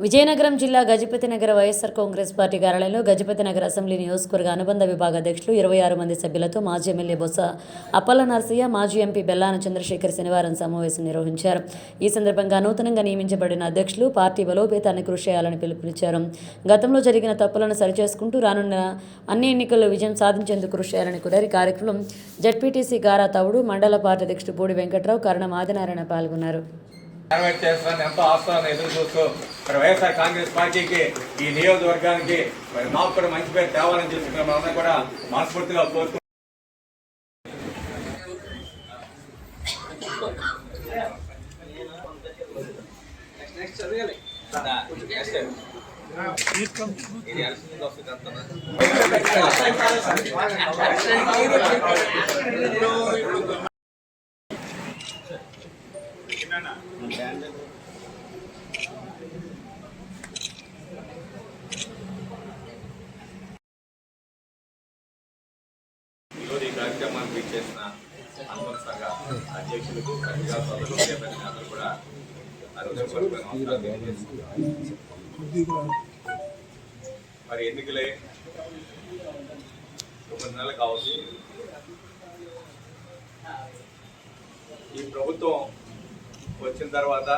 విజయనగరం జిల్లా గజపతి నగర వైఎస్ఆర్ కాంగ్రెస్ పార్టీ కార్యాలయంలో గజపతి నగర అసెంబ్లీ నియోజకవర్గ అనుబంధ విభాగ అధ్యక్షులు ఇరవై ఆరు మంది సభ్యులతో మాజీ ఎమ్మెల్యే బొత్స అప్పల నరసయ్య మాజీ ఎంపీ బెల్లాన చంద్రశేఖర్ శనివారం సమావేశం నిర్వహించారు. ఈ సందర్భంగా నూతనంగా నియమించబడిన అధ్యక్షులు పార్టీ బలోపేతాన్ని కృషి చేయాలని పిలుపునిచ్చారు. గతంలో జరిగిన తప్పులను సరిచేసుకుంటూ రానున్న అన్ని ఎన్నికల్లో విజయం సాధించేందుకు కృషి చేయాలని కోరారు. ఈ కార్యక్రమం జడ్పీటీసీ గారా తవుడు మండల పార్టీ అధ్యక్షుడు బూడి వెంకట్రావు కరణం ఆదినారాయణ పాల్గొన్నారు. నెరవేర్ చేస్తానని ఎంతో ఆస్థానం ఎదురు చూస్తూ మరి వైఎస్ఆర్ కాంగ్రెస్ పార్టీకి ఈ నియోజకవర్గానికి మరి మాకు కూడా మంచి పేరు తేవాలని చూసుకున్న మనందరం కూడా మనస్ఫూర్తిగా కోరుకుంటున్నాం. ఈరోజు ఈ కార్యక్రమానికి ఇచ్చేసిన అనుమతి సంఘ అధ్యక్షులకు సోదరులు కూడా మరి ఎన్నికలే తొమ్మిది నెలలు కావచ్చు. ఈ ప్రభుత్వం వచ్చిన తర్వాత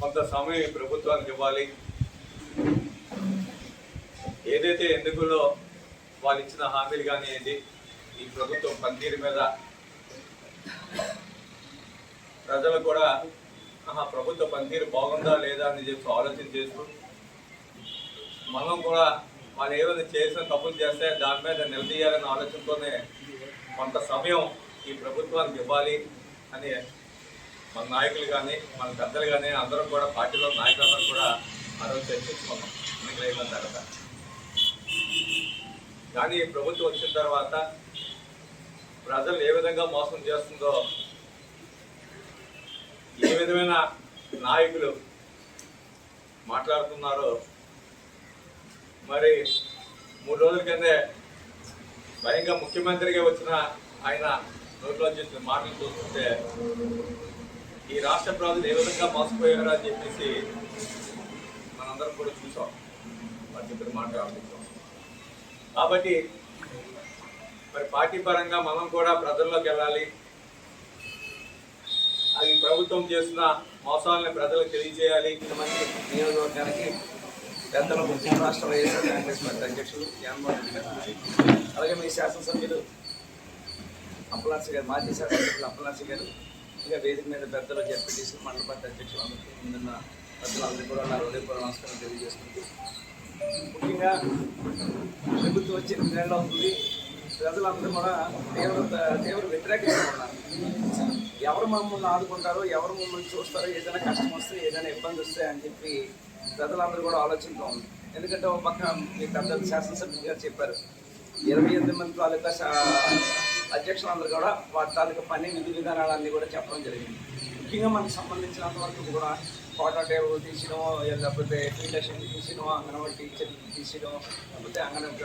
కొంత సమయం ఈ ప్రభుత్వానికి ఇవ్వాలి. ఏదైతే ఎందుకులో వాళ్ళు ఇచ్చిన హామీలు కానివ్వండి ఈ ప్రభుత్వం పనితీరు మీద ప్రజలు కూడా ఆహా ప్రభుత్వ పనితీరు బాగుందా లేదా అని చెప్పి ఆలోచన చేస్తూ మనం కూడా వాళ్ళు ఏమైనా చేసిన తప్పులు చేస్తే దాని మీద నిలదీయాలనే ఆలోచనతోనే కొంత సమయం ఈ ప్రభుత్వానికి ఇవ్వాలి అని మన నాయకులు కానీ మన పెద్దలు కానీ అందరం కూడా పార్టీలో నాయకులందరూ కూడా ఆ రోజు చర్చించుకున్నాం. ఎన్నికలు తర్వాత. కానీ ప్రభుత్వం వచ్చిన తర్వాత ప్రజలు ఏ విధంగా మోసం చేస్తుందో ఏ విధమైన నాయకులు మాట్లాడుతున్నారో మరి మూడు రోజుల కిందే స్వయంగా ముఖ్యమంత్రిగా వచ్చిన ఆయన నోట్లో చేసిన మాటలు చూస్తుంటే ఈ రాష్ట్ర ప్రజలు ఏ విధంగా మోసపోయారో అని చెప్పేసి మనందరం కూడా చూసాం. వాటి ఇప్పుడు మాట్లాడుతున్నాం కాబట్టి మరి పార్టీ పరంగా మనం కూడా ప్రజల్లోకి వెళ్ళాలి. అది ప్రభుత్వం చేస్తున్న మోసాలని ప్రజలకు తెలియజేయాలి. మంది నియోజకవర్గానికి పెద్దల ముఖ్య రాష్ట్ర వైఎస్ఆర్ కాంగ్రెస్ పార్టీ అధ్యక్షులు జగన్మోహన్ రెడ్డి గారు అలాగే మీ శాసనసభ్యులు అప్పలాసి గారు మాజీ శాసనసభ్యులు అప్పలాసి గారు ఇంకా వేదిక మీద పెద్దలు జెడ్పీటీసీ మండల పార్టీ అధ్యక్షులు అందరికీ ముందున్న పెద్దలందరికీ కూడా నా హృదయపూర్వక నమస్కారం తెలియజేస్తుంది ముఖ్యంగా ప్రభుత్వం వచ్చి ఎనిమిది నెలలు అవుతుంది ప్రజలందరూ కూడా తీవ్ర తీవ్ర వ్యతిరేకంగా ఉన్నారు. ఎవరు మమ్మల్ని ఆదుకుంటారో ఎవరు మమ్మల్ని చూస్తారో ఏదైనా కష్టం వస్తే ఏదైనా ఇబ్బంది వస్తే అని చెప్పి ప్రజలందరూ కూడా ఆలోచనతో ఉంది. ఎందుకంటే ఒక పక్క మీ పెద్దలు శాసనసభ్యులు గారు చెప్పారు ఇరవై ఎనిమిది మంది తాలూకా అధ్యక్షులందరూ కూడా వాటి తాలూకు పని విధి విధానాలన్నీ కూడా చెప్పడం జరిగింది. ముఖ్యంగా మనకు సంబంధించినంత వరకు కూడా కోటా టేబుల్ తీసినో లేకపోతే ఫీల్డ్ అసెంబ్లీ తీసినో అంగన్వాడీ టీచర్ తీసినో లేకపోతే అంగన్వాడీ